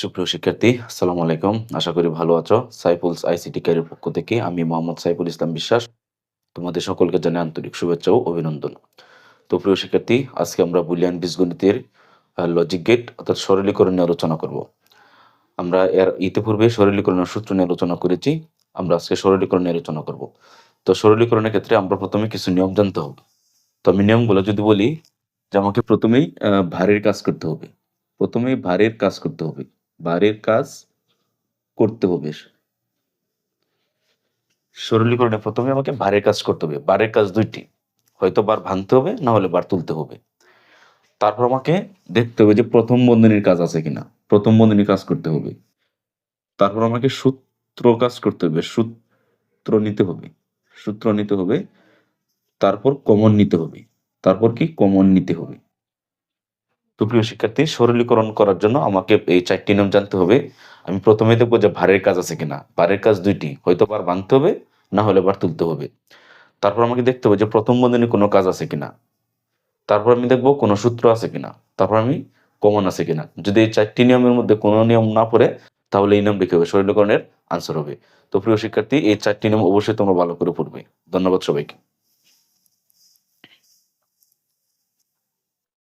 সুপ্রিয় শিক্ষার্থী, আসসালামু আলাইকুম। আশা করি ভালো আছো। সাইফুলস আইসিটি ক্যারিয়ার পক্ষ থেকে আমি মোহাম্মদ সাইফুল ইসলাম বিশ্বাস। তোমাদের সকলকে জানাই আন্তরিক শুভেচ্ছা ও অভিনন্দন। তো প্রিয় শিক্ষার্থী, আজকে আমরা বুলিয়ান বীজগণিতের লজিক গেট অর্থাৎ সরলীকরণ নিয়ে আলোচনা করব। আমরা এর ইতিপূর্বে সরলীকরণের সূত্র নিয়ে আলোচনা করেছি। আমরা আজকে সরলীকরণ নিয়ে আলোচনা করব। তো সরলীকরণের ক্ষেত্রে আমরা প্রথমে কিছু নিয়ম জানতে হবে। তো আমি নিয়মগুলো যদি বলি, যে আমাকে প্রথমেই ভারের কাজ করতে হবে। প্রথমেই ভারের কাজ করতে হবে। ভারের কাজ করতে হবে। সরলীকরণে প্রথমে আমাকে ভারের কাজ করতে হবে। বারের কাজ দুইটি, হয়তো বার ভাঙতে হবে, না হলে বার তুলতে হবে। তারপর আমাকে দেখতে হবে যে প্রথম বন্ধনীর কাজ আছে কিনা। প্রথম বন্ধনীর কাজ করতে হবে। তারপর আমাকে সূত্র কাজ করতে হবে, সূত্র নিতে হবে, সূত্র নিতে হবে, তারপর কমন নিতে হবে, তারপর কি? কমন নিতে হবে। তো প্রিয় শিক্ষার্থী, সরলীকরণ করার জন্য আমাকে এই চারটি নিয়ম জানতে হবে। আমি প্রথমে দেখব যে ভারের কাজ আছে কিনা। ভারের কাজ দুইটি, হয়তো বার ভাঙতে হবে, না হলে বার তুলতে হবে। তারপর আমাকে দেখতে হবে যে প্রথম বন্ধনী কোনো কাজ আছে কিনা। তারপর আমি দেখব কোনো সূত্র আছে কিনা। তারপর আমি কমন আছে কিনা। যদি এই চারটি নিয়মের মধ্যে কোনো নিয়ম না পড়ে, তাহলে এই নিয়ম লিখে হবে? সরলীকরণের আনসার হবে। তো প্রিয় শিক্ষার্থী, এই চারটি নিয়ম অবশ্যই তোমরা ভালো করে পড়বে। ধন্যবাদ সবাইকে।